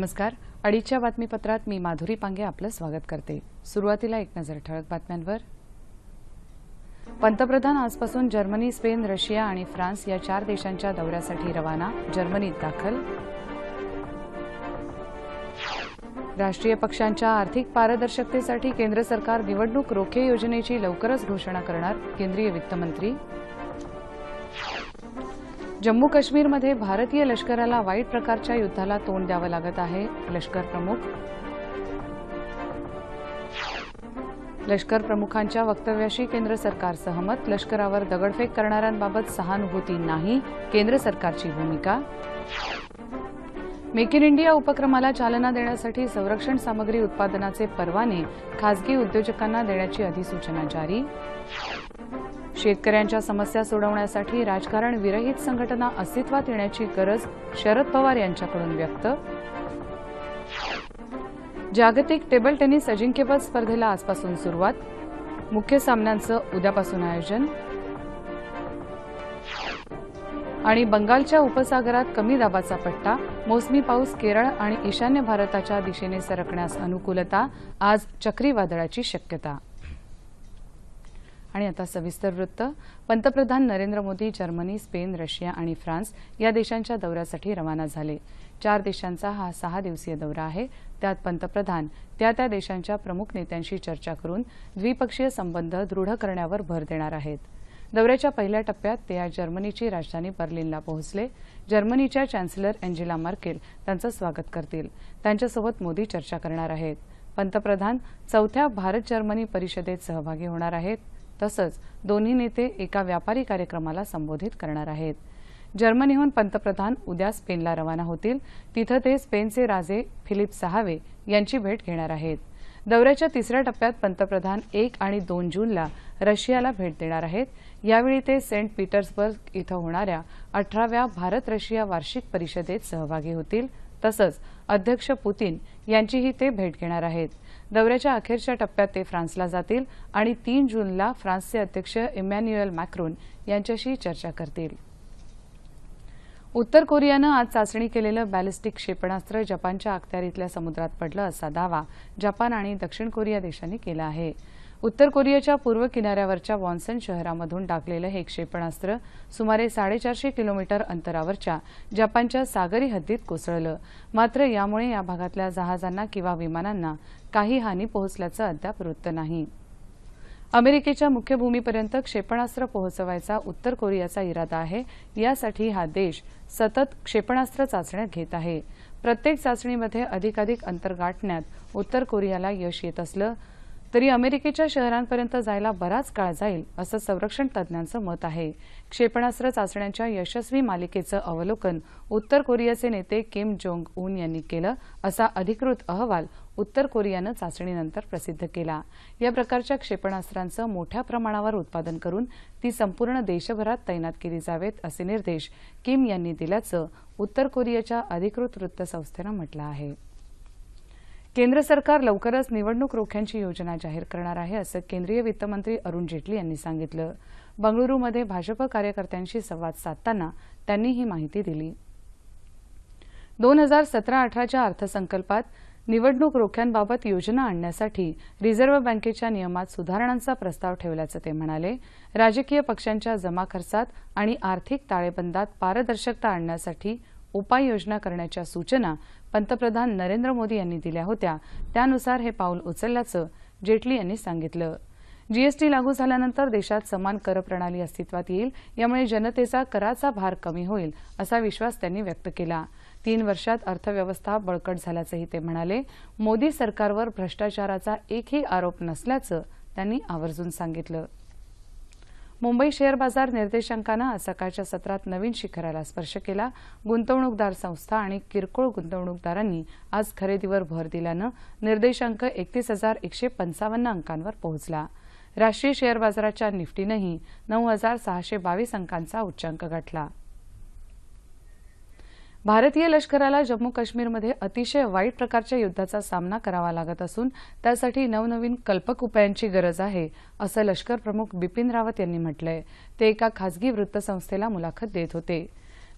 नमस्कार. अडीचच्या बातमीपत्रात मी माधुरी पांगे आपलं स्वागत करते. सुरुवातीला एक नजर ठळक बातम्यांवर. पंतप्रधान आजपासून जर्मनी स्पेन रशिया आणि फ्रान्स या चार देशांच्या दौऱ्यासाठी रवाना जर्मनीत दाखल. राष्ट्रीय पक्षांच्या आर्थिक पारदर्शकतेसाठी केंद्र सरकार निवडणूक रोखे योजनेची लवकरच घोषणा करणार केंद्रीय वित्तमंत्री. जम्मू काश्मीरमध्ये भारतीय लष्कराला वाईट प्रकारच्या युद्धाला तोंड द्यावं लागत आहे. लष्कर प्रमुख लष्कर प्रमुखांच्या वक्तव्याशी केंद्र सरकार सहमत. लष्करावर दगडफेक करणाऱ्यांबाबत सहानुभूती नाही. केंद्र सरकारची भूमिका मेक इन इंडिया उपक्रमाला चालना देण्यासाठी संरक्षण सामग्री उत्पादनाचे परवाने खासगी उद्योजकांना देण्याची अधिसूचना जारी. शेतकऱ्यांच्या समस्या सोडवण्यासाठी राजकारण विरहित संघटना अस्तित्वात येण्याची गरज शरद पवार यांच्याकडून व्यक्त. जागतिक टेबल टेनिस अजिंक्यपद स्पर्धेला आजपासून सुरुवात. मुख्य सामन्यांचं उद्यापासून आयोजन. आणि बंगालच्या उपसागरात कमी दाबाचा पट्टा मोसमी पाऊस केरळ आणि ईशान्य भारताच्या दिशेने सरकण्यास अनुकूलता आज चक्रीवादळाची शक्यता. आणि आता सविस्तर वृत्त. पंतप्रधान Narendra Modi Germany Spain Russia आणि फ्रान्स या देशांच्या दौऱ्यासाठी रवाना झाले. चार देशांचा हा सहा दिवसीय दौरा आहे. त्यात पंतप्रधान त्या त्या देशांच्या प्रमुख नेत्यांशी चर्चा करून द्विपक्षीय संबंध दृढ करण्यावर भर देणार आहेत. दौऱ्याच्या पहिल्या टप्प्यात ते आज जर्मनीची राजधानी बर्लिनला पोहोचले. जर्मनीच्या चॅन्सलर अँजेला मार्केल त्यांचं स्वागत करतील. त्यांच्यासोबत मोदी चर्चा करणार आहेत. पंतप्रधान चौथ्या भारत जर्मनी परिषदेत सहभागी होणार आहेत. तसंच दोन्ही नेते एका व्यापारी कार्यक्रमाला संबोधित करणार आहेत. जर्मनीहून पंतप्रधान उद्या स्पेनला रवाना होतील. तिथं ते स्पेनचे राजे फिलिप सहावे यांची भेट घेणार आहेत. दौऱ्याच्या तिसऱ्या टप्प्यात पंतप्रधान एक आणि दोन जूनला रशियाला भेट देणार आहेत. यावेळी ते सेंट पीटर्सबर्ग इथं होणाऱ्या अठराव्या भारत रशिया वार्षिक परिषदेत सहभागी होतील. तसंच अध्यक्ष पुतीन यांचीही ते भेट घेणार आहेत. दौऱ्याच्या अखेरच्या टप्प्यात ते फ्रान्सला जातील आणि तीन जूनला फ्रान्सचे अध्यक्ष इमॅन्युएल मॅक्रोन यांच्याशी चर्चा करतील. उत्तर कोरियानं आज चाचणी केलेलं बॅलिस्टिक क्षेपणास्त्र जपानच्या अखत्यारीतल्या समुद्रात पडलं असा दावा जपान आणि दक्षिण कोरिया देशांनी केला आहे. उत्तर कोरियाच्या पूर्व किनाऱ्यावरच्या वॉन्सन शहरामधून टाकलेलं हे क्षेपणास्त्र सुमारे साडेचारशे किलोमीटर अंतरावरच्या जपानच्या सागरी हद्दीत कोसळलं. मात्र यामुळे या भागातल्या जहाजांना किंवा विमानांना काही हानी पोहोचल्याचं अद्याप वृत्त नाही. अमेरिकेच्या मुख्य भूमीपर्यंत क्षेपणास्त्र पोहोचवायचा उत्तर कोरियाचा इरादा आहे. यासाठी हा देश सतत क्षेपणास्त्र चाचण्या घेत आहे. प्रत्येक चाचणीमध्ये अधिकाधिक अंतर गाठण्यात उत्तर कोरियाला यश येत असलं तरी अमेरिकेच्या शहरांपर्यंत जायला बराच काळ जाईल असं संरक्षण तज्ज्ञांचं मत आहे. क्षेपणास्त्र चाचण्यांच्या यशस्वी मालिकेचं अवलोकन उत्तर कोरियाचे नेते किम जोंग उन यांनी केलं असा अधिकृत अहवाल उत्तर कोरियानं चाचणीनंतर प्रसिद्ध केला. या प्रकारच्या क्षेपणास्त्रांचं मोठ्या प्रमाणावर उत्पादन करून ती संपूर्ण देशभरात तैनात केली जावेत असे निर्देश किम यांनी दिल्याचं उत्तर कोरियाच्या अधिकृत वृत्तसंस्थेनं म्हटलं आहे. केंद्र सरकार लवकरच निवडणूक रोख्यांची योजना जाहीर करणार आहे असं केंद्रीय वित्तमंत्री अरुण जेटली यांनी सांगितलं. बंगळुरूमध्ये भाजप कार्यकर्त्यांशी संवाद साधताना त्यांनी ही माहिती दिली. दोन हजार सतरा अठराच्या अर्थसंकल्पात निवडणूक रोख्यांबाबत योजना आणण्यासाठी रिझर्व्ह बँकेच्या नियमात सुधारणांचा प्रस्ताव ठेवल्याचं ते म्हणाले. राजकीय पक्षांच्या जमाखर्चात आणि आर्थिक ताळेबंदात पारदर्शकता आणण्यासाठी उपाययोजना करण्याच्या सूचना पंतप्रधान नरेंद्र मोदी यांनी दिल्या होत्या. त्यानुसार हे पाऊल उचलल्याचं जेटली यांनी सांगितलं. जीएसटी लागू झाल्यानंतर देशात समान कर प्रणाली अस्तित्वात येईल यामुळे जनतेचा कराचा भार कमी होईल असा विश्वास त्यांनी व्यक्त केला. तीन वर्षात अर्थव्यवस्था बळकट झाल्याचंही ते म्हणाले. मोदी सरकारवर भ्रष्टाचाराचा एकही आरोप नसल्याचं त्यांनी आवर्जून सांगितलं. मुंबई शेअर बाजार निर्देशांकानं आज सकाळच्या सत्रात नवीन शिखराला स्पर्श केला. गुंतवणूकदार संस्था आणि किरकोळ गुंतवणूकदारांनी आज खरेदीवर भर दिल्यानं निर्देशांक एकतीस हजार एकशे पंचावन्न अंकांवर पोहोचला. राष्ट्रीय शेअर बाजाराच्या निफ्टीनंही नऊ हजार सहाशे बावीस अंकांचा उच्चांक गाठला. भारतीय लष्कराला जम्मू काश्मीरमध्ये अतिशय वाईट प्रकारच्या युद्धाचा सामना करावा लागत असून त्यासाठी नवनवीन कल्पक उपायांची गरज आहे असं लष्कर प्रमुख बिपिन रावत यांनी म्हटलंय. ते एका खासगी वृत्तसंस्थेला मुलाखत देत होते.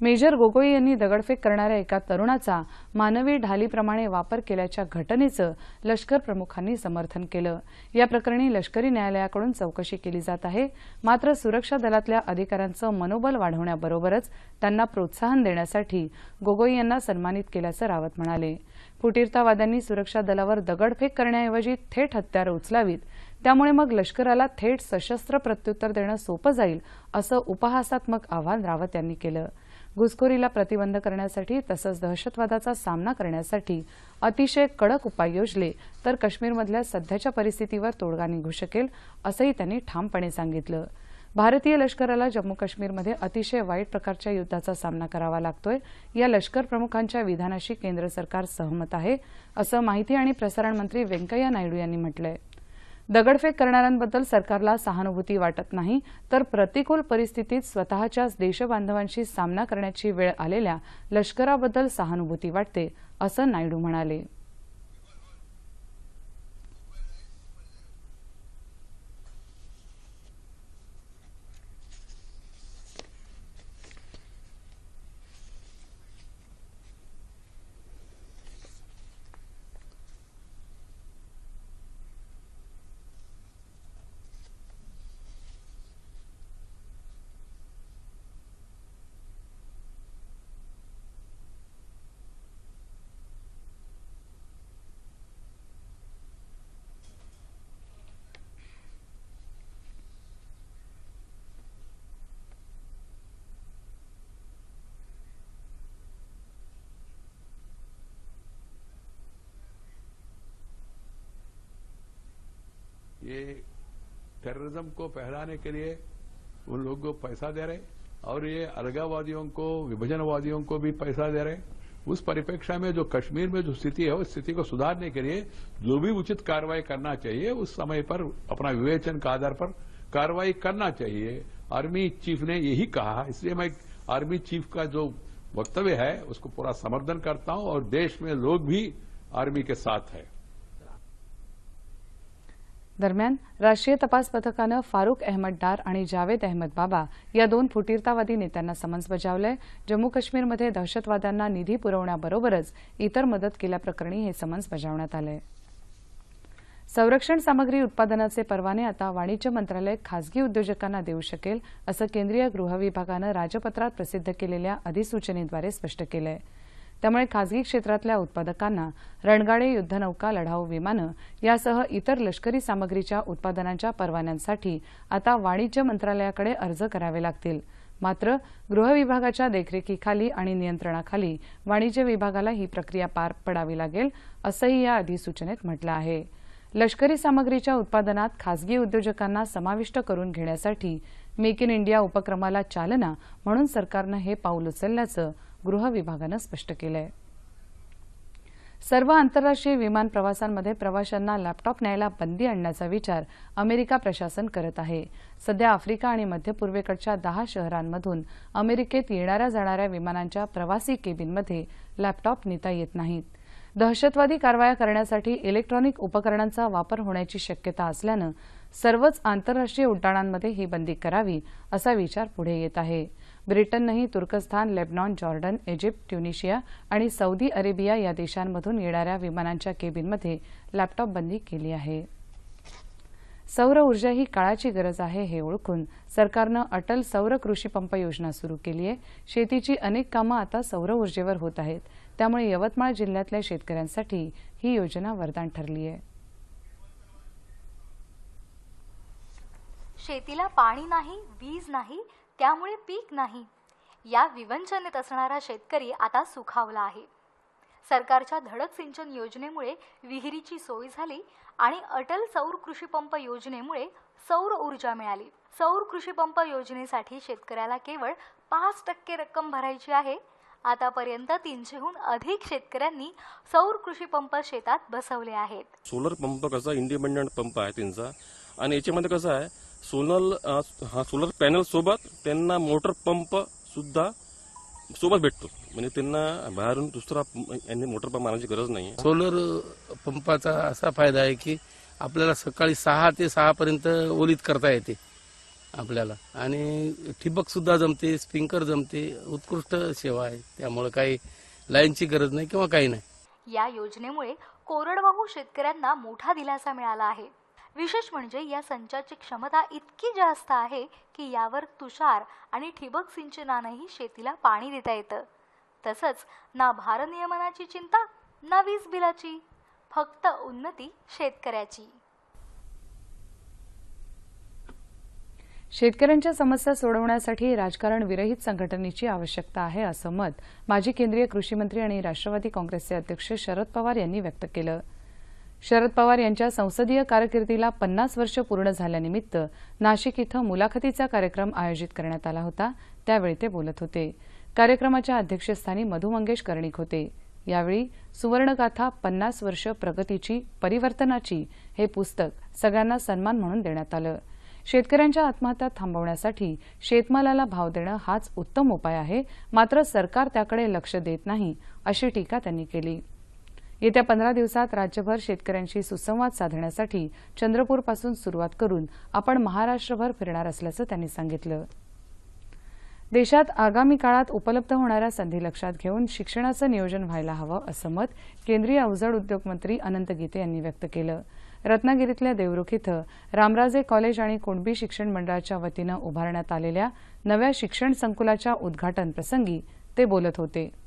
मेजर गोगोई यांनी दगडफेक करणाऱ्या एका तरुणाचा मानवी ढालीप्रमाणे वापर केल्याच्या घटनेचं लष्कर प्रमुखांनी समर्थन केलं. या प्रकरणी लष्करी न्यायालयाकडून चौकशी केली जात आहे. मात्र सुरक्षा दलातल्या अधिकाऱ्यांचं मनोबल वाढवण्याबरोबरच त्यांना प्रोत्साहन देण्यासाठी गोगोई यांना सन्मानित केल्याचं रावत म्हणाले. फुटीरतावाद्यांनी सुरक्षा दलावर दगडफेक करण्याऐवजी थेट हत्यारं उचलावीत. त्यामुळे मग लष्कराला थेट सशस्त्र प्रत्युत्तर देणं सोपं जाईल असं उपहासात्मक आवाहन रावत यांनी केलं. घुसखोरीला प्रतिबंध करण्यासाठी तसंच दहशतवादाचा सामना करण्यासाठी अतिशय कडक उपाय योजले तर काश्मीरमधल्या सध्याच्या परिस्थितीवर तोडगा निघू शकेल असंही त्यांनी ठामपणे सांगितलं. भारतीय लष्कराला जम्मू काश्मीरमध्ये अतिशय वाईट प्रकारच्या युद्धाचा सामना करावा लागतोय. या लष्कर प्रमुखांच्या विधानाशी केंद्र सरकार सहमत आहे असं माहिती आणि प्रसारण मंत्री व्यंकय्या नायडू यांनी म्हटलंय. दगडफेक करणाऱ्यांबद्दल सरकारला सहानुभूती वाटत नाही तर प्रतिकूल परिस्थितीत स्वतःच्याच देशबांधवांशी सामना करण्याची वेळ आलेल्या लष्कराबद्दल सहानुभूती वाटते असं नायडू म्हणाले. ये टेररिज्म को फैलाने के लिए उन लोगों को पैसा दे रहे और ये अलगावादियों को, विभाजनवादियों को भी पैसा दे रहे उस परिप्रेक्ष्य में जो कश्मीर में जो स्थिति है, उस स्थिति को सुधारने के लिए जो भी उचित कार्रवाई करना चाहिए, उस समय पर अपना विवेचन के आधार पर कार्रवाई करना चाहिए। आर्मी चीफ ने यही कहा, इसलिए मैं आर्मी चीफ का जो वक्तव्य है, उसको पूरा समर्थन करता हूँ और देश में लोग भी आर्मी के साथ है। दरम्यान राष्ट्रीय तपास पथकानं फारुख अहमद डार आणि जावेद अहमद बाबा या दोन फुटीरतावादी नेत्यांना समन्स बजावलंय. जम्मू काश्मीरमध्ये दहशतवाद्यांना निधी पुरवण्याबरोबरच इतर मदत केल्याप्रकरणी हे समन्स बजावण्यात आलंय. संरक्षण सामग्री उत्पादनाचे परवाने आता वाणिज्य मंत्रालय खासगी उद्योजकांना देऊ शकेल असं केंद्रीय गृह विभागानं राजपत्रात प्रसिद्ध केलेल्या अधिसूचनेद्वारे स्पष्ट केलं आहे त्यामुळे खासगी क्षेत्रातल्या उत्पादकांना रणगाडे युद्धनौका लढाऊ विमानं यासह इतर लष्करी सामग्रीच्या उत्पादनांच्या परवान्यांसाठी आता वाणिज्य मंत्रालयाकडे अर्ज करावे लागतील. मात्र गृह विभागाच्या देखरेखीखाली आणि नियंत्रणाखाली वाणिज्य विभागाला ही प्रक्रिया पार पडावी लागेल असंही या अधिसूचनेत म्हटलं आहे. लष्करी सामग्रीच्या उत्पादनात खासगी उद्योजकांना समाविष्ट करून घेण्यासाठी मेक इन इंडिया उपक्रमाला चालना म्हणून सरकारनं हे पाऊल उचलल्याचं गृह विभागानं स्पष्ट केलंय. सर्व आंतरराष्ट्रीय विमान प्रवासांमध्ये प्रवाशांना लॅपटॉप न्यायला बंदी आणण्याचा विचार अमेरिका प्रशासन करत आहे. सध्या आफ्रिका आणि मध्य पूर्वेकडच्या दहा शहरांमधून अमेरिकेत येणाऱ्या जाणाऱ्या विमानांच्या प्रवासी केबिनमध्ये लॅपटॉप नेता येत नाहीत. दहशतवादी कारवाया करण्यासाठी इलेक्ट्रॉनिक उपकरणांचा वापर होण्याची शक्यता असल्यानं सर्वच आंतरराष्ट्रीय उड्डाणांमध्ये ही बंदी करावी असा विचार पुढे येत आहे. ब्रिटननंही तुर्कस्थान लेबनॉन जॉर्डन इजिप्त ट्युनिशिया आणि सौदी अरेबिया या देशांमधून येणाऱ्या विमानांच्या केबिनमध्ये लॅपटॉप बंदी केली आहे. सौर ऊर्जा ही काळाची गरज आहे हे ओळखून सरकारनं अटल सौर कृषी पंप योजना सुरू केली आहे. शेतीची अनेक कामं आता सौर ऊर्जेवर होत आहेत. त्यामुळे यवतमाळ जिल्ह्यातल्या शेतकऱ्यांसाठी ही योजना वरदान ठरली आहे. शेतीला पाणी नाही वीज नाही त्यामुळे पीक नाही. या विवंचनेत असणारा शेतकरी आता सुखावला आहे. सरकारच्या धडक सिंचन योजनेमुळे विहिरीची सोय झाली आणि अटल सौर कृषीपंप योजनेमुळे सौर ऊर्जा मिळाली. सौर कृषीपंप योजनेसाठी शेतकऱ्याला केवळ पाच टक्के रक्कम भरायची आहे. आतापर्यंत तीनशेहून अधिक शेतकऱ्यांनी सौर कृषी पंप शेतात बसवले आहेत. सोलर पंप कसा इंडिपेंडंट पंप आहे त्यांचा? आणि याच्यामध्ये कसं आहे सोलर हा सोलर पॅनल सोबत त्यांना मोटर पंप सुद्धा सोबत भेटतो. म्हणजे त्यांना बाहेरून दुसरा यांनी मोटर पंप आणायची गरज नाही सोलर पंपाचा असा फायदा आहे की आपल्याला सकाळी सहा ते सहा पर्यंत ओलीत करता येते आपल्याला. आणि ठिबक सुद्धा जमते स्प्रिंकर जमते उत्कृष्ट सेवा आहे. त्यामुळे काही लाईनची गरज नाही किंवा काही नाही. या योजनेमुळे कोरडवाहू शेतकऱ्यांना मोठा दिलासा मिळाला आहे. विशेष म्हणजे या संचाची क्षमता इतकी जास्त आहे की यावर तुषार आणि ठिबक सिंचनानंही शेतीला पाणी देता येतं. तसंच ना भारनियमनाची चिंता ना वीज बिलाची फक्त उन्नती शेतकऱ्याची. शेतकऱ्यांच्या समस्या सोडवण्यासाठी राजकारण विरहित संघटनेची आवश्यकता आहे असं मत माजी केंद्रीय कृषी मंत्री आणि राष्ट्रवादी काँग्रेसचे अध्यक्ष शरद पवार यांनी व्यक्त केलं. शरद पवार यांच्या संसदीय कारकिर्दीला पन्नास वर्ष पूर्ण झाल्यानिमित्त नाशिक इथं मुलाखतीचा कार्यक्रम आयोजित करण्यात आला होता. त्यावेळी ते बोलत होते. कार्यक्रमाच्या अध्यक्षस्थानी मधु मंगेश कर्णिक होते. यावेळी सुवर्णगाथा पन्नास वर्ष प्रगतीची परिवर्तनाची हे पुस्तक सगळ्यांना सन्मान म्हणून देण्यात आलं. शेतकऱ्यांच्या आत्महत्या थांबवण्यासाठी शेतमालाला भाव देणं हाच उत्तम उपाय आहे. मात्र सरकार त्याकडे लक्ष देत नाही अशी टीका त्यांनी केली. येत्या पंधरा दिवसात राज्यभर शेतकऱ्यांशी सुसंवाद साधण्यासाठी चंद्रपूरपासून सुरुवात करून आपण महाराष्ट्रभर फिरणार असल्याचं त्यांनी सांगितलं. देशात आगामी काळात उपलब्ध होणाऱ्या संधी लक्षात घेऊन शिक्षणाचं नियोजन व्हायला हवं असं मत केंद्रीय अवजड उद्योग मंत्री अनंत गीते यांनी व्यक्त केलं. रत्नागिरीतल्या देवरुख इथं रामराजे कॉलेज आणि कुणबी शिक्षण मंडळाच्या वतीनं उभारण्यात आलेल्या नव्या शिक्षण संकुलाच्या उद्घाटन प्रसंगी ते बोलत होते.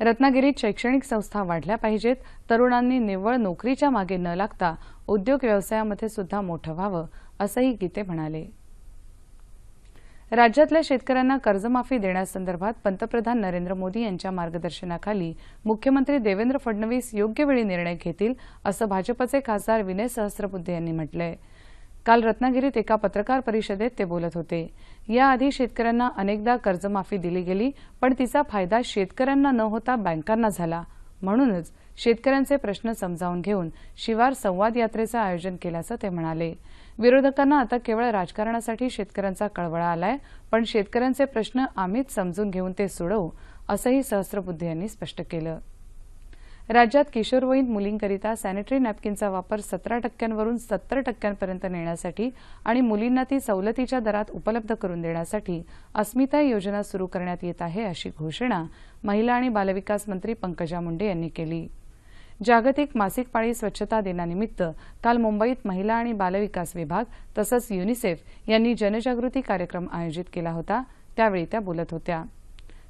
रत्नागिरीत शैक्षणिक संस्था वाढल्या पाहिजेत. तरुणांनी निव्वळ नोकरीच्या मागे न लागता उद्योग व्यवसायामध्ये सुद्धा मोठं व्हावं असंही गीते म्हणाले. राज्यातल्या शेतकऱ्यांना कर्जमाफी देण्यासंदर्भात पंतप्रधान नरेंद्र मोदी यांच्या मार्गदर्शनाखाली मुख्यमंत्री देवेंद्र फडणवीस योग्य वेळी निर्णय घेतील असं भाजपचे खासदार विनय सहस्रबुद्धे यांनी म्हटलंय. काल रत्नागिरीत एका पत्रकार परिषदेत ते बोलत होते. याआधी शेतकऱ्यांना अनेकदा कर्जमाफी दिली गेली पण तिचा फायदा शेतकऱ्यांना न होता बँकांना झाला. म्हणूनच शेतकऱ्यांचे प्रश्न समजावून घेऊन शिवार संवाद यात्रेचं आयोजन केल्याचं ते म्हणाले. विरोधकांना आता केवळ राजकारणासाठी शेतकऱ्यांचा कळवळा आलाय पण शेतकऱ्यांचे प्रश्न आम्हीच समजून घेऊन ते सोडवू असंही सहस्रबुद्धे यांनी स्पष्ट केलं. राज्यात किशोरवयीन मुलींकरिता सॅनिटरी नॅपकिनचा वापर सतरा टक्क्यांवरून सत्तर टक्क्यांपर्यंत नेण्यासाठी आणि मुलींना ती सवलतीच्या दरात उपलब्ध करून देण्यासाठी अस्मिता योजना सुरू करण्यात येत आहे अशी घोषणा महिला आणि बालविकास मंत्री पंकजा मुंडे यांनी केली. जागतिक मासिक पाळी स्वच्छता दिनानिमित्त काल मुंबईत महिला आणि बालविकास विभाग तसंच युनिसेफ यांनी जनजागृती कार्यक्रम आयोजित केला होता त्यावेळी त्या बोलत होत्या.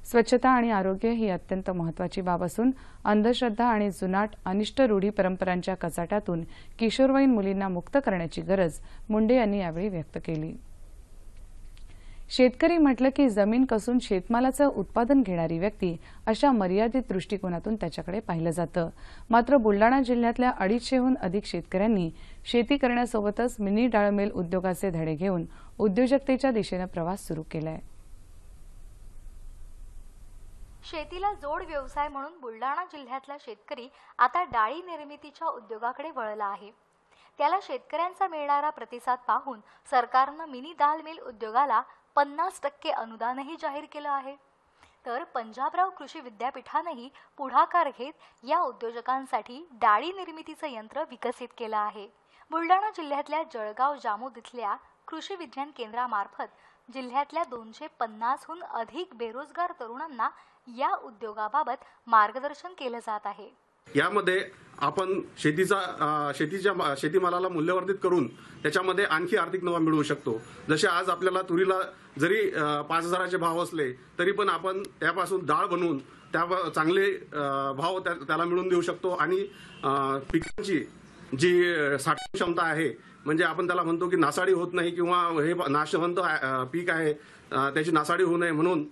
स्वच्छता आणि आरोग्य ही अत्यंत महत्वाची बाब असून अंधश्रद्धा आणि जुनाट अनिष्ट रूढी परंपरांच्या कचाट्यातून किशोरवयीन मुलींना मुक्त करण्याची गरज मुंडे यांनी यावेळी व्यक्त केली. शेतकरी म्हटलं की जमीन कसून शेतमालाचं उत्पादन घेणारी व्यक्ती अशा मर्यादित दृष्टिकोनातून त्याच्याकडे पाहिलं जातं. मात्र बुलडाणा जिल्ह्यातल्या अडीचशेहून अधिक शेतकऱ्यांनी शेती करण्यासोबतच मिनी डाळमेल उद्योगाचे धडे घेऊन उद्योजकतेच्या दिशेनं प्रवास सुरू केलाय. शेतीला जोड व्यवसाय म्हणून बुलढाणा जिल्ह्यातला शेतकरी आता डाळी निर्मितीच्या उद्योगाकडे वळला आहे. त्याला शेतकऱ्यांचा मिळणारा प्रतिसाद पाहून सरकारनं मिनी दाल मिल उद्योगाला पन्नास टक्के अनुदानही जाहीर केलं आहे. तर पंजाबराव कृषी विद्यापीठानंही पुढाकार घेत या उद्योजकांसाठी डाळी निर्मितीचं यंत्र विकसित केलं आहे. बुलढाणा जिल्ह्यातल्या जळगाव जामोद इथल्या कृषी विज्ञान केंद्रामार्फत जिल्ह्यातल्या दोनशे पन्नासहून अधिक बेरोजगार तरुणांना या उद्योगाबाबत मार्गदर्शन केलं जात आहे. यामध्ये आपण शेतीचा शेतीच्या शेतीमालाला मूल्यवर्धित करून त्याच्यामध्ये आणखी आर्थिक नफा मिळवू शकतो. जसे आज आपल्याला तुरीला जरी पाच हजाराचे भाव असले तरी पण आपण त्यापासून डाळ बनवून त्या चांगले भाव त्याला मिळवून देऊ शकतो. आणि पिकांची जी साठवण क्षमता आहे म्हणजे आपण त्याला म्हणतो की नासाडी होत नाही किंवा हे नाशवंत पीक आहे त्याची नासाडी होऊ नये म्हणून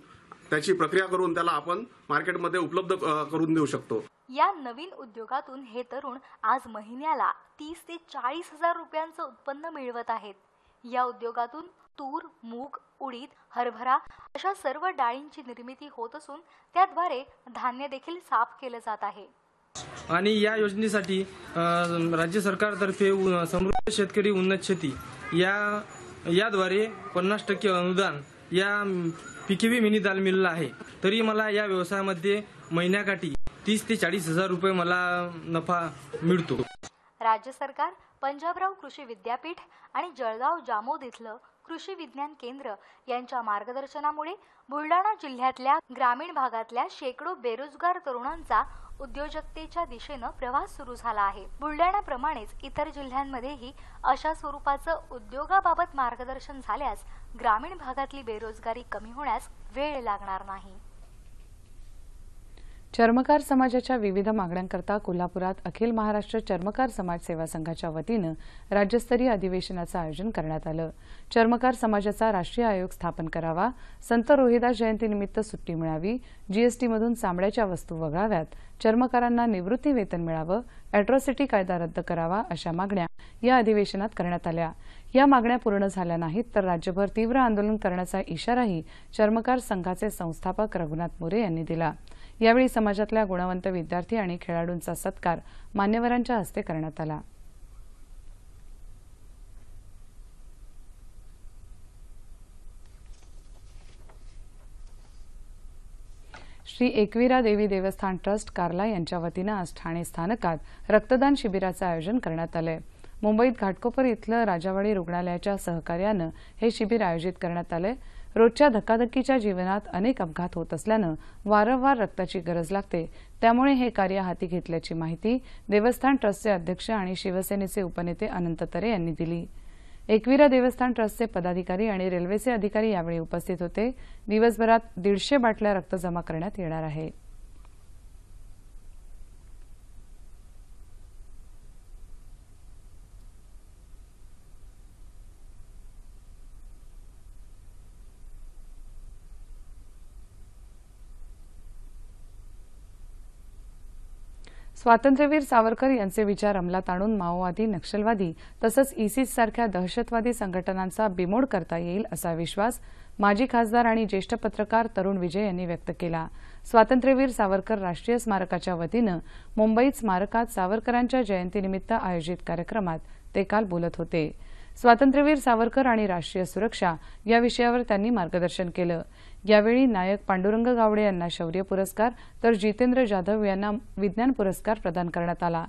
त्याची प्रक्रिया करून त्याला आपण मार्केटमध्ये उपलब्ध करून देऊ शकतो. या नवीन उद्योगातून हे तरुण आज महिन्याला तीस ते चाळीस हजार रुपयांचं उत्पन्न मिळवत आहेत. या उद्योगातून तूर मूग उडीद हरभरा अशा सर्व डाळींची निर्मिती होत असून त्याद्वारे धान्य देखील साफ केलं जात आहे. आणि या योजनेसाठी राज्य सरकारतर्फे समृद्ध शेतकरी उन्नत शेती या याद्वारे पन्नास टक्के अनुदान या पिकेवी मिनी दाल मिलला आहे. तरी मला या व्यवसायामध्ये महिन्याकाठी तीस ते चाळीस हजार रुपये मला नफा मिळतो. राज्य सरकार पंजाबराव कृषी विद्यापीठ आणि जळगाव जामोद इथलं कृषी विज्ञान केंद्र यांच्या मार्गदर्शनामुळे बुलढाणा जिल्ह्यातल्या ग्रामीण भागातल्या शेकडो बेरोजगार तरुणांचा उद्योजकतेच्या दिशेनं प्रवास सुरू झाला आहे. बुलढाण्याप्रमाणेच इतर जिल्ह्यांमध्येही अशा स्वरूपाचं उद्योगाबाबत मार्गदर्शन झाल्यास ग्रामीण भागातली बेरोजगारी कमी होण्यास वेळ लागणार नाही. चर्मकार समाजाच्या विविध मागण्यांकरता कोल्हापुरात अखिल महाराष्ट्र चर्मकार समाज सेवा संघाच्या वतीनं राज्यस्तरीय अधिवेशनाचं आयोजन करण्यात आलं. चर्मकार समाजाचा राष्ट्रीय आयोग स्थापन करावा संत रोहिदास जयंतीनिमित्त सुट्टी मिळावी जीएसटीमधून चामड्याच्या वस्तू वगळाव्यात चर्मकारांना निवृत्ती वेतन मिळावं अॅट्रॉसिटी कायदा रद्द करावा अशा मागण्या या अधिवेशनात करण्यात आल्या. या मागण्या पूर्ण झाल्या नाहीत तर राज्यभर तीव्र आंदोलन करण्याचा इशाराही चर्मकार संघाचे संस्थापक रघुनाथ मोरे यांनी दिला. यावेळी समाजातल्या गुणवंत विद्यार्थी आणि खेळाडूंचा सत्कार मान्यवरांच्या हस्ते करण्यात आला. श्री एकविरा देवी देवस्थान ट्रस्ट कार्ला यांच्या वतीनं आज ठाणे स्थानकात रक्तदान शिबिराचं आयोजन करण्यात आलंय. मुंबईत घाटकोपर इथलं राजावाडी रुग्णालयाच्या सहकार्यानं हे शिबिर आयोजित करण्यात आलंय. रोजच्या धकाधकीच्या जीवनात अनेक अपघात होत असल्यानं वारंवार रक्ताची गरज लागते. त्यामुळे हे कार्य हाती घेतल्याची माहिती देवस्थान ट्रस्टचे अध्यक्ष आणि शिवसेनेचे उपनेते अनंत तरे यांनी दिली. एकविरा देवस्थान ट्रस्टचे पदाधिकारी आणि रेल्वेचे अधिकारी यावेळी उपस्थित होते. दिवसभरात दीडशे बाटल्या रक्त जमा करण्यात येणार आहे. स्वातंत्र्यवीर सावरकर यांचे विचार अंमलात आणून माओवादी नक्षलवादी तसंच इसिस सारख्या दहशतवादी संघटनांचा बिमोड करता येईल असा विश्वास माजी खासदार आणि ज्येष्ठ पत्रकार तरुण विजय यांनी व्यक्त केला. स्वातंत्र्यवीर सावरकर राष्ट्रीय स्मारकाच्या वतीनं मुंबईत स्मारकात सावरकरांच्या जयंतीनिमित्त आयोजित कार्यक्रमात ते काल बोलत होते. स्वातंत्र्यवीर सावरकर आणि राष्ट्रीय सुरक्षा या विषयावर त्यांनी मार्गदर्शन केलं. यावेळी नायक पांडुरंग गावडे यांना शौर्य पुरस्कार तर जितेंद्र जाधव यांना विज्ञान पुरस्कार प्रदान करण्यात आला.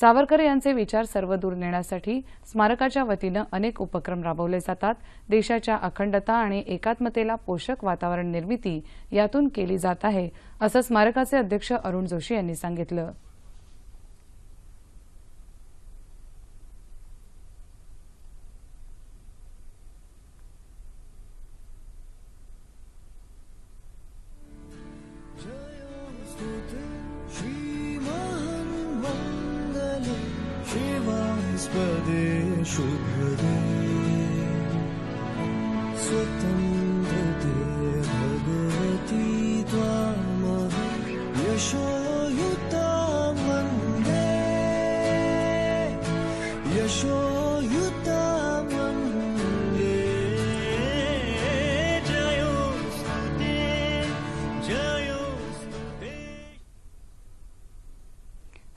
सावरकर यांचे विचार सर्वदूर नेण्यासाठी स्मारकाच्या वतीनं अनेक उपक्रम राबवले जातात. देशाच्या अखंडता आणि एकात्मतेला पोषक वातावरण निर्मिती यातून केली जात आहे असं स्मारकाचे अध्यक्ष अरुण जोशी यांनी सांगितलं.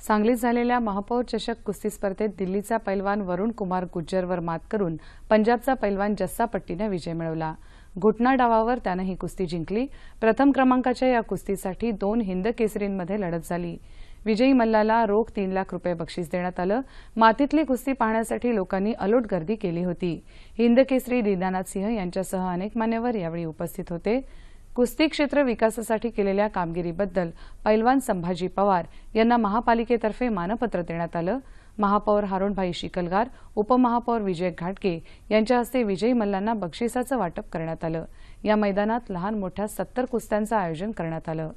सांगलीत झालेल्या महापौर चषक कुस्ती स्पर्धेत दिल्लीचा पैलवान वरुण कुमार गुज्जरवर मात करून पंजाबचा पैलवान जस्सा पट्टीनं विजय मिळवला. घुटना डावावर त्यानं ही कुस्ती जिंकली. प्रथम क्रमांकाच्या या कुस्तीसाठी दोन हिंद केसरींमध्ये लढत झाली. विजयी मल्लाला रोख तीन लाख रुपये बक्षीस देण्यात आलं. मातीतली कुस्ती पाहण्यासाठी लोकांनी अलोट गर्दी केली होती. हिंद केसरी दीनानाथ सिंह यांच्यासह अनेक मान्यवर यावेळी उपस्थित होते. कुस्ती क्षेत्र विकासासाठी केलेल्या कामगिरीबद्दल पैलवान संभाजी पवार यांना महापालिकेतर्फे मानपत्र देण्यात आलं. महापौर हारुणभाई शिकलगार उपमहापौर विजय घाटगे यांच्या हस्ते विजयी मल्लांना बक्षिसाचं वाटप करण्यात आलं. या मैदानात लहान मोठ्या सत्तर कुस्त्यांचं आयोजन करण्यात आलं.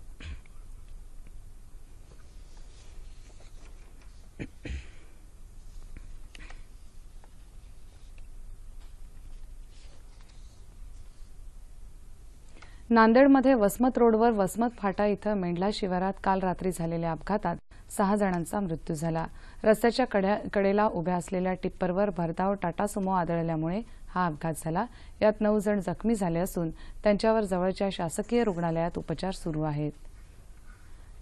नांदेडमध्ये वसमत रोडवर वसमत फाटा इथं मेंढला शिवारात काल रात्री झालेल्या अपघातात सहा जणांचा मृत्यू झाला. रस्त्याच्या कड्या- कडेला उभ्या असलेल्या टिप्परवर भरधाव टाटा सुमो आदळल्यामुळे हा अपघात झाला. यात नऊ जण जखमी झाले असून त्यांच्यावर जवळच्या शासकीय रुग्णालयात उपचार सुरू आहेत.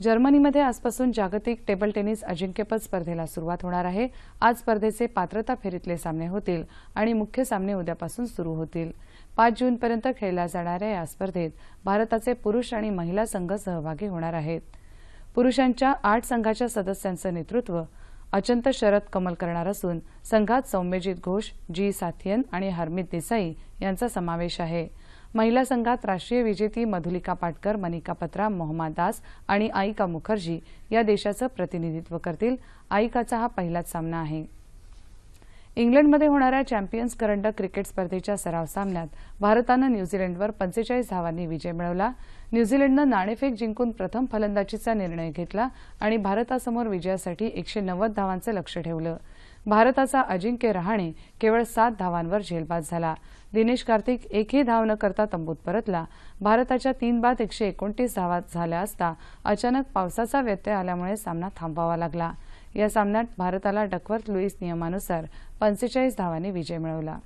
जर्मनीमध्ये आजपासून जागतिक टेबल टेनिस अजिंक्यपद स्पर्धेला सुरुवात होणार आहे. आज स्पर्धेचे पात्रता फेरीतले सामने होतील आणि मुख्य सामने उद्यापासून सुरू होतील. पाच जूनपर्यंत खेळल्या जाणाऱ्या या स्पर्धेत. भारताचे पुरुष आणि महिला संघ सहभागी होणार आहेत. पुरुषांच्या आठ संघाच्या सदस्यांचं नेतृत्व अचंत शरद कमल करणार असून संघात सौम्यजित घोष जी साथियन आणि हरमित देसाई यांचा समावेश आहे. महिला संघात राष्ट्रीय विजेती मधुलिका पाटकर मनिका पत्रा मोहम्मद दास आणि आईका मुखर्जी या देशाचं प्रतिनिधित्व करतील. आईकाचा हा पहिलाच सामना आहे. इंग्लंडमध्ये होणाऱ्या चॅम्पियन्स करंडक क्रिकेट स्पर्धेच्या सराव सामन्यात भारतानं न्यूझीलंडवर पंचेचाळीस धावांनी विजय मिळवला. न्यूझीलंडनं नाणेफेक जिंकून प्रथम फलंदाजीचा निर्णय घेतला आणि भारतासमोर विजयासाठी एकशे नव्वद धावांचं लक्ष ठेवलं. भारताचा अजिंक्य रहाणे केवळ सात धावांवर झेलबाद झाला. दिनेश कार्तिक एकही धाव न करता तंबूत परतला. भारताच्या तीन बाद एकशे एकोणतीस धावा झाल्या असता अचानक पावसाचा व्यत्यय आल्यामुळे सामना थांबवावा लागला. या सामन्यात भारताला डकवर्थ लुईस नियमानुसार पंचेचाळीस धावांनी विजय मिळवला.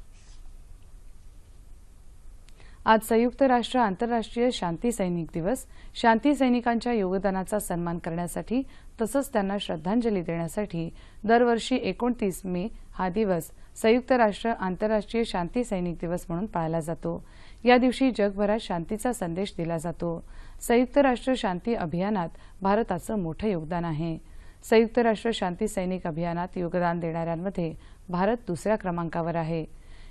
आज संयुक्त राष्ट्र आंतरराष्ट्रीय शांती सैनिक दिवस. शांती सैनिकांच्या योगदानाचा सन्मान करण्यासाठी तसंच त्यांना श्रद्धांजली देण्यासाठी दरवर्षी एकोणतीस मे हा दिवस संयुक्त राष्ट्र आंतरराष्ट्रीय शांती सैनिक दिवस म्हणून पाळला जातो. या दिवशी जगभरात शांतीचा संदेश दिला जातो. संयुक्त राष्ट्र शांती अभियानात भारताचं मोठं योगदान आहे. संयुक्त राष्ट्र शांती सैनिक अभियानात योगदान देणाऱ्यांमध्ये भारत दुसऱ्या क्रमांकावर आहे.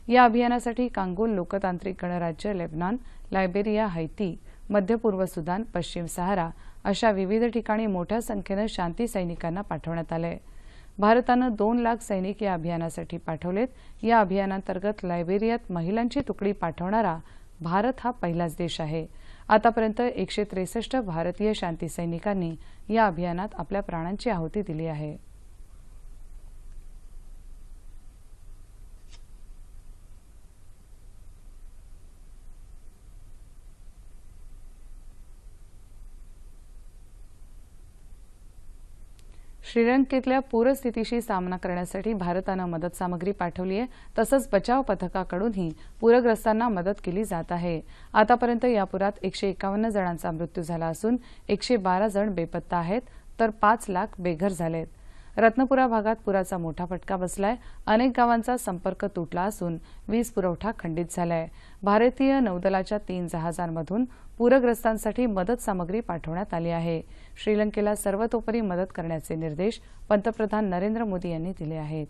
या अभियानासाठी कांगोल लोकतांत्रिक गणराज्य लेबनॉन लायबेरिया हैती मध्य पूर्व सुदान पश्चिम सहारा अशा विविध ठिकाणी मोठ्या संख्येनं शांती सैनिकांना पाठवण्यात आलंय. भारतानं दोन लाख सैनिक या अभियानासाठी पाठवलेत. या अभियानांतर्गत लायबेरियात महिलांची तुकडी पाठवणारा भारत हा पहिलाच देश आहे. आतापर्यंत एकशे त्रेसष्ट भारतीय शांती सैनिकांनी या अभियानात आपल्या प्राणांची आहुती दिली आहे. श्रीलंकेतल्या पूरस्थितीशी सामना करण्यासाठी भारतानं मदत सामग्री पाठवली आहे तसंच बचाव पथकाकडूनही पूरग्रस्तांना मदत केली जात आहे. आतापर्यंत या पुरात एकशे एकावन्न जणांचा मृत्यू झाला असून एकशे बारा जण बेपत्ता आहेत तर पाच लाख बेघर झालेत. रत्नपुरा भागात पुराचा मोठा फटका बसलाय. अनेक गावांचा संपर्क तुटला असून वीज पुरवठा खंडित झालाय. भारतीय नौदलाच्या तीन जहाजांमधून पूरग्रस्तांसाठी मदत सामग्री पाठवण्यात आली आहे. श्रीलंकेला सर्वतोपरी मदत करण्याचे निर्देश पंतप्रधान नरेंद्र मोदी यांनी दिले आहेत.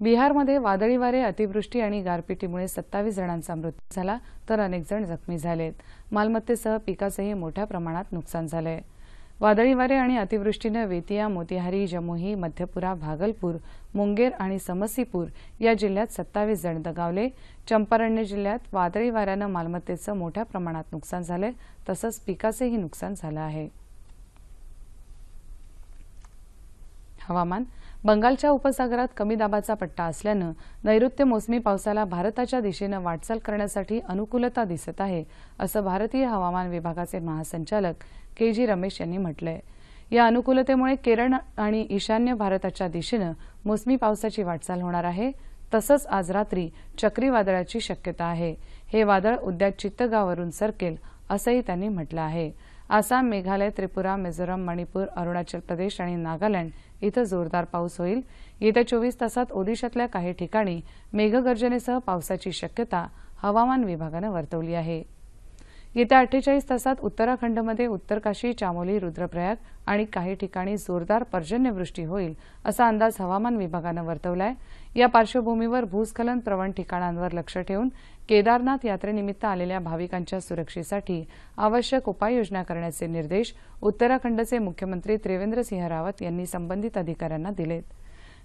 बिहारमध्ये वादळी वारे अतिवृष्टी आणि गारपिटीमुळे सत्तावीस जणांचा मृत्यू झाला तर अनेक जण जखमी झालेत. मालमत्तेसह पिकाचंही मोठ्या प्रमाणात नुकसान झालंय. वादळी वारे आणि अतिवृष्टीनं वेतिया मोतिहारी जमुई मध्यपुरा भागलपूर मुंगेर आणि समस्तीपूर या जिल्ह्यात सत्तावीस जण दगावले. चंपारण्य जिल्ह्यात वादळी वाऱ्यानं मालमत्तेचं मोठ्या प्रमाणात नुकसान झालंय तसंच पिकाचंही नुकसान झालं आहे. हवामान बंगालच्या उपसागरात कमी दाबाचा पट्टा असल्यानं नैऋत्य मोसमी पावसाला भारताच्या दिशेनं वाटचाल करण्यासाठी अनुकूलता दिसत आहे असं भारतीय हवामान विभागाचे महासंचालक के जी रमेश यांनी म्हटलंय. या अनुकूलतेमुळे केरळ आणि ईशान्य भारताच्या दिशेनं मोसमी पावसाची वाटचाल होणार आहे तसंच आज रात्री चक्रीवादळाची शक्यता आहे. हे वादळ उद्या चित्तगावरून सरकेल असंही त्यांनी म्हटलं आहे. आसाम मेघालय त्रिपुरा मिझोराम मणिपूर अरुणाचल प्रदेश आणि नागालँड इथं जोरदार पाऊस होईल. येत्या चोवीस तासात ओदिशातल्या काही ठिकाणी मेघगर्जनेसह पावसाची शक्यता हवामान विभागानं वर्तवली आहे. येत्या अठ्ठेचाळीस तासात उत्तराखंडमध्ये उत्तरकाशी चामोली रुद्रप्रयाग आणि काही ठिकाणी जोरदार पर्जन्यवृष्टी होईल असा अंदाज हवामान विभागानं वर्तवलाय. या पार्श्वभूमीवर भूस्खलन प्रवण ठिकाणांवर लक्ष ठेवून केदारनाथ यात्रेनिमित्त आलेल्या भाविकांच्या सुरक्षेसाठी आवश्यक उपाययोजना करण्याचे निर्देश उत्तराखंडचे मुख्यमंत्री त्रिवेंद्र सिंह रावत यांनी संबंधित अधिकाऱ्यांना दिलेत.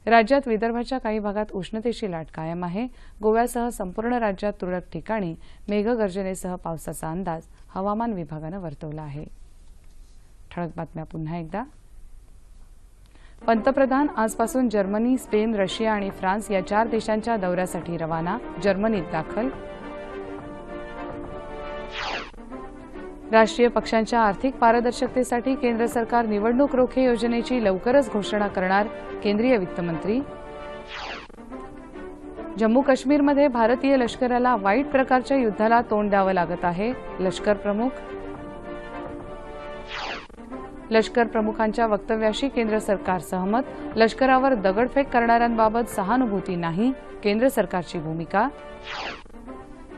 राज्यात विदर्भाच्या काही भागात उष्णतेची लाट कायम आहे. गोव्यासह संपूर्ण राज्यात तुरळक ठिकाणी मेघगर्जनेसह पावसाचा अंदाज हवामान विभागानं वर्तवला आहे. ठळक बातम्या पुन्हा एकदा. पंतप्रधान आजपासून जर्मनी स्पेन रशिया आणि फ्रान्स या चार देशांच्या दौऱ्यासाठी रवाना जर्मनीत दाखल. राष्ट्रीय पक्षांच्या आर्थिक पारदर्शकतेसाठी केंद्र सरकार निवडणूक रोखे योजनेची लवकरच घोषणा करणार केंद्रीय वित्तमंत्री. जम्मू काश्मीरमध्ये भारतीय लष्कराला वाईट प्रकारच्या युद्धाला तोंड द्यावं लागत आहे लष्कर प्रमुख लष्कर प्रमुखांच्या वक्तव्याशी केंद्र सरकार सहमत. लष्करावर दगडफेक करणाऱ्यांबाबत सहानुभूती नाही केंद्र सरकारची भूमिका.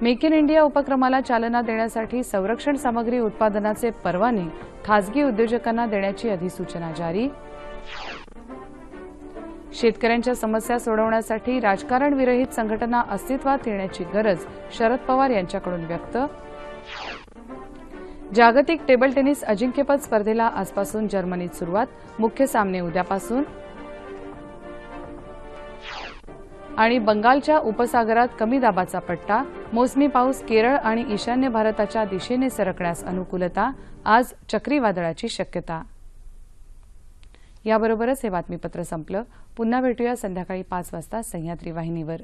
मेक इन इंडिया उपक्रमाला चालना देण्यासाठी संरक्षण सामग्री उत्पादनाचे परवाने खासगी उद्योजकांना देण्याची अधिसूचना जारी. शेतकऱ्यांच्या समस्या सोडवण्यासाठी राजकारण विरहित संघटना अस्तित्वात येण्याची गरज शरद पवार यांच्याकडून व्यक्त जागतिक टेबल टेनिस अजिंक्यपद स्पर्धेला आजपासून जर्मनीत सुरुवात. मुख्य सामने उद्यापासून. आणि बंगालच्या उपसागरात कमी दाबाचा पट्टा. मोसमी पाऊस केरळ आणि ईशान्य भारताच्या दिशेने सरकण्यास अनुकूलता. आज चक्रीवादळाची शक्यता. याबरोबरच हे बातमीपत्र संपलं. पुन्हा भेटूया संध्याकाळी पाच वाजता सह्याद्री वाहिनीवर.